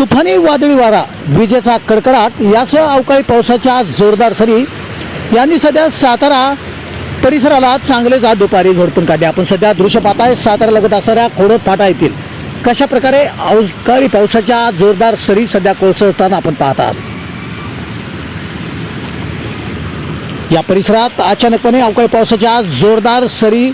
तुफानी वादळी वारा विजेचा कडकडाट यासह अवकाळी पावसाच्या जोरदार सरी. यांनी सध्या सातारा परिसराला चांगलेच आज दुपारी झोडपून काढले. आपण सध्या दृश्य पाहताय सातारा लगत असणाऱ्या खोडत फाटा येतील कशा प्रकारे अवकाळी पावसाच्या जोरदार सरी सध्या कोसळताना आपण पाहत आहात या परिसरात अचानकपणे अवकाळी पावसाच्या जोरदार सरी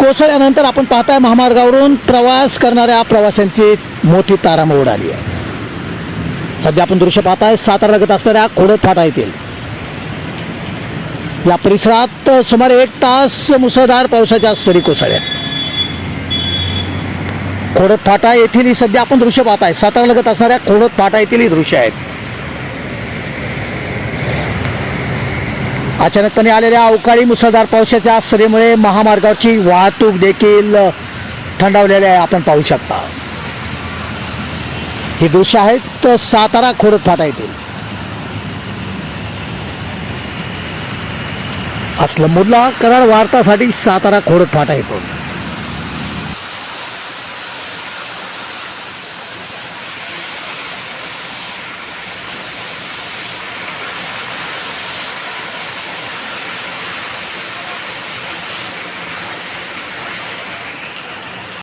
कोसळल्यानंतर आपण पाहताय महामार्गावरून प्रवास करणाऱ्या प्रवाशांची मोठी तारांब उडाली आहे. सध्या आपण दृश्य पाहताय सातारा लगत असणाऱ्या खोडत फाटा येथील. या परिसरात सुमारे एक तास मुसळधार पावसाच्या सरी कोसळल्या. खोडत फाटा येथील ही सध्या आपण दृश्य पाहताय. सातारा लगत असणाऱ्या खोडत फाटा येथील ही दृश्य आहेत. अचानकपणे आलेल्या अवकाळी मुसळधार पावसाच्या सरीमुळे महामार्गावरची वाहतूक देखील थंडावलेली आहे. आपण पाहू शकता. ही दृश्य आहेत सातारा खोडत फाटा येतील असलं मुदला कराड वार्तासाठी सातारा खोडत फाटा येतो